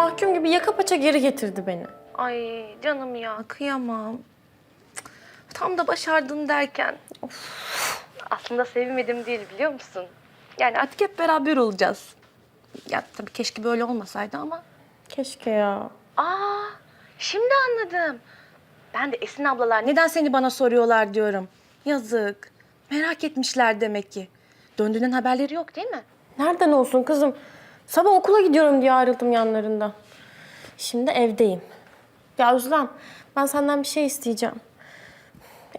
mahkum gibi yaka paça geri getirdi beni. Ay canım ya kıyamam. Tam da başardın derken. Of. Aslında sevinmedim değil biliyor musun? Yani artık hep beraber olacağız. Ya tabii keşke böyle olmasaydı ama. Keşke ya. Aa şimdi anladım. Ben de Esin ablalar neden seni bana soruyorlar diyorum. Yazık. Merak etmişler demek ki. Döndüğünden haberleri yok değil mi? Nereden olsun kızım? Sabah okula gidiyorum diye ayrıldım yanlarında. Şimdi evdeyim. Ya Özlem, ben senden bir şey isteyeceğim.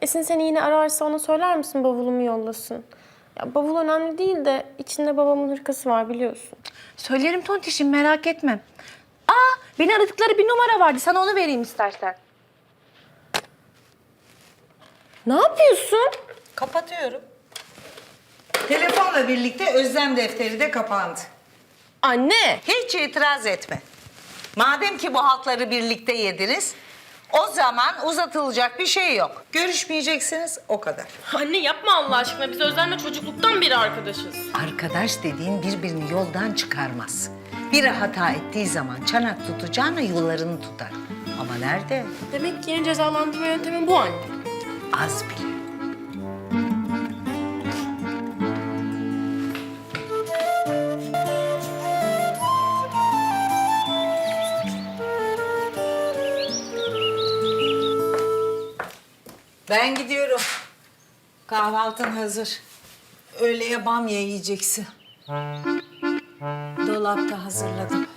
Esin seni yine ararsa ona söyler misin bavulumu yollasın? Ya bavul önemli değil de içinde babamın hırkası var biliyorsun. Söylerim Tontiş'im merak etme. Aa beni aradıkları bir numara vardı. Sana onu vereyim istersen. Ne yapıyorsun? Kapatıyorum. Telefonla birlikte özlem defteri de kapandı. Anne! Hiç itiraz etme. Madem ki bu halkları birlikte yediniz, o zaman uzatılacak bir şey yok. Görüşmeyeceksiniz o kadar. Anne yapma Allah aşkına. Biz Özlem'le çocukluktan beri arkadaşız. Arkadaş dediğin birbirini yoldan çıkarmaz. Biri hata ettiği zaman çanak tutacağına yollarını tutar. Ama nerede? Demek ki yeni cezalandırma yöntemi bu anne. Az bile. Ben gidiyorum. Kahvaltın hazır. Öğleye bamya yiyeceksin. Dolapta hazırladım.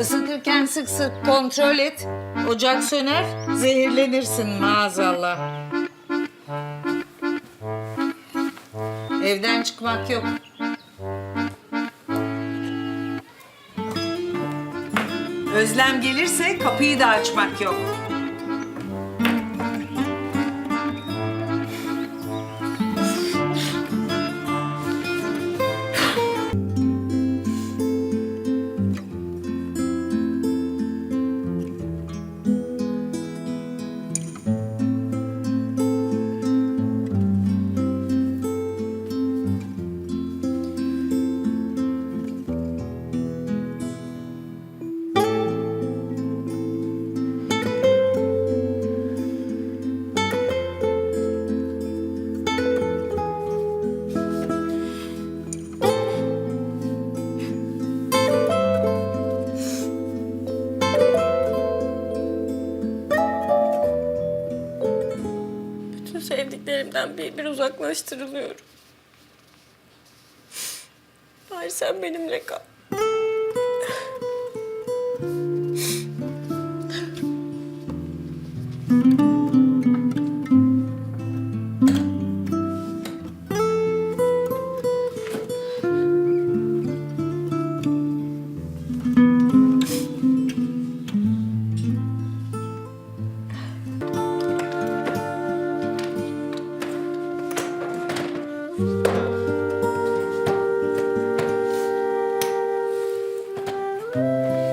Isıtırken sık sık kontrol et. Ocak söner, zehirlenirsin maazallah. Evden çıkmak yok. Özlem gelirse kapıyı da açmak yok. Sevdiklerimden bir bir uzaklaştırılıyorum. Bari sen benimle kal. Bye.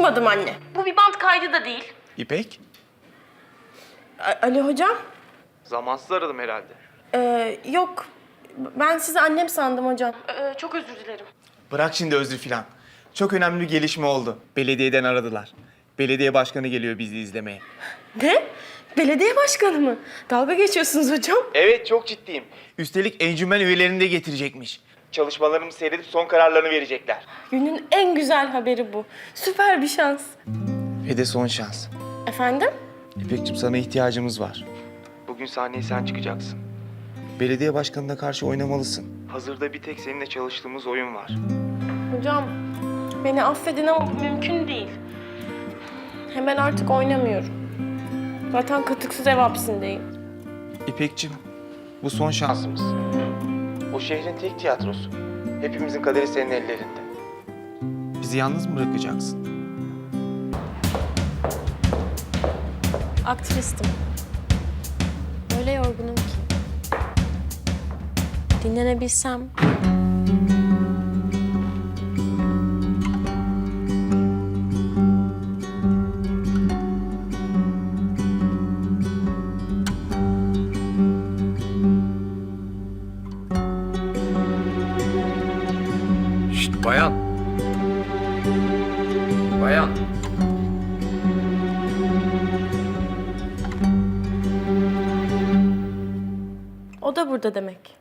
Çıkmadım anne. Bu bir bant kaydı da değil. İpek? A- Ali hocam? Zamansız aradım herhalde. Ee, yok, ben sizi annem sandım hocam. Ee, çok özür dilerim. Bırak şimdi özür filan. Çok önemli bir gelişme oldu. Belediyeden aradılar. Belediye başkanı geliyor bizi izlemeye. Ne? Belediye başkanı mı? Dalga geçiyorsunuz hocam. Evet çok ciddiyim. Üstelik encümen üyelerini de getirecekmiş. Çalışmalarımı seyredip son kararlarını verecekler. Günün en güzel haberi bu. Süper bir şans. Ve de son şans. Efendim? İpek'cim sana ihtiyacımız var. Bugün sahneye sen çıkacaksın. Belediye başkanına karşı oynamalısın. Hazırda bir tek seninle çalıştığımız oyun var. Hocam, beni affedin ama bu mümkün değil. Hemen artık oynamıyorum. Zaten katıksız ev hapsindeyim. İpek'cim bu son şansımız. Şehrin tek tiyatrosu. Hepimizin kaderi senin ellerinde. Bizi yalnız mı bırakacaksın? Aktivistim. Öyle yorgunum ki. Dinlenebilsem bayan. Bayan. o da burada demek.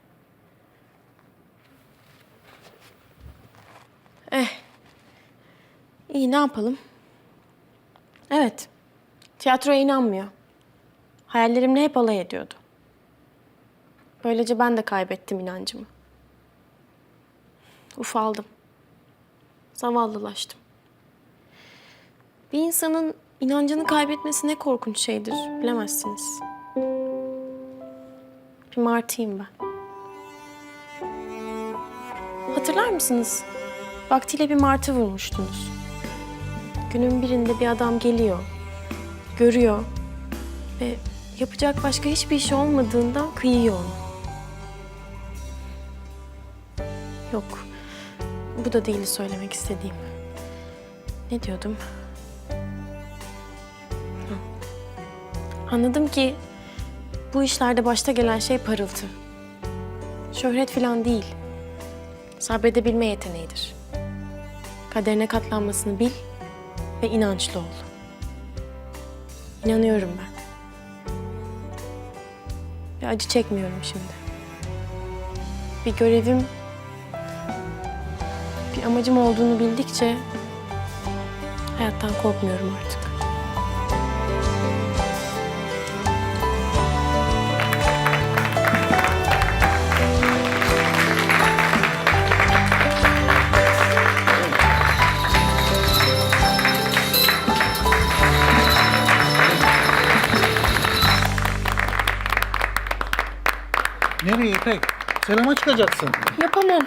Eh. İyi ne yapalım? Evet. Tiyatroya inanmıyor. Hayallerimle hep alay ediyordu. Böylece ben de kaybettim inancımı. Ufaldım. Zavallılaştım. Bir insanın inancını kaybetmesi ne korkunç şeydir bilemezsiniz. Bir martıyım ben. Hatırlar mısınız? Vaktiyle bir martı vurmuştunuz. Günün birinde bir adam geliyor, görüyor ve yapacak başka hiçbir iş olmadığından kıyıyor onu. Yok, bu da değil söylemek istediğim. Ne diyordum? Anladım ki bu işlerde başta gelen şey parıltı. Şöhret falan değil. Sabredebilme yeteneğidir. Kaderine katlanmasını bil ve inançlı ol. İnanıyorum ben. Ve acı çekmiyorum şimdi. Bir görevim, bir amacım olduğunu bildikçe hayattan korkmuyorum artık. Nereye İpek? Selama çıkacaksın. Yapamam.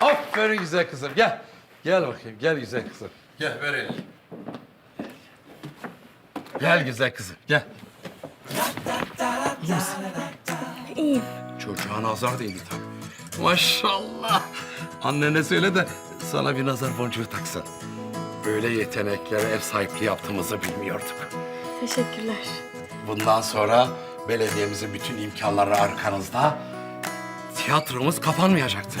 Aferin güzel kızım. Gel. Gel bakayım. Gel güzel kızım. Gel ver elini. Gel güzel kızım. Gel. İyiyim. Çocuğa nazar değdi tabii. Maşallah. Annene söyle de sana bir nazar boncuğu taksın. Böyle yeteneklere ev sahipliği yaptığımızı bilmiyorduk. Teşekkürler. Bundan sonra belediyemizin bütün imkanları arkanızda. Tiyatromuz kapanmayacaktır.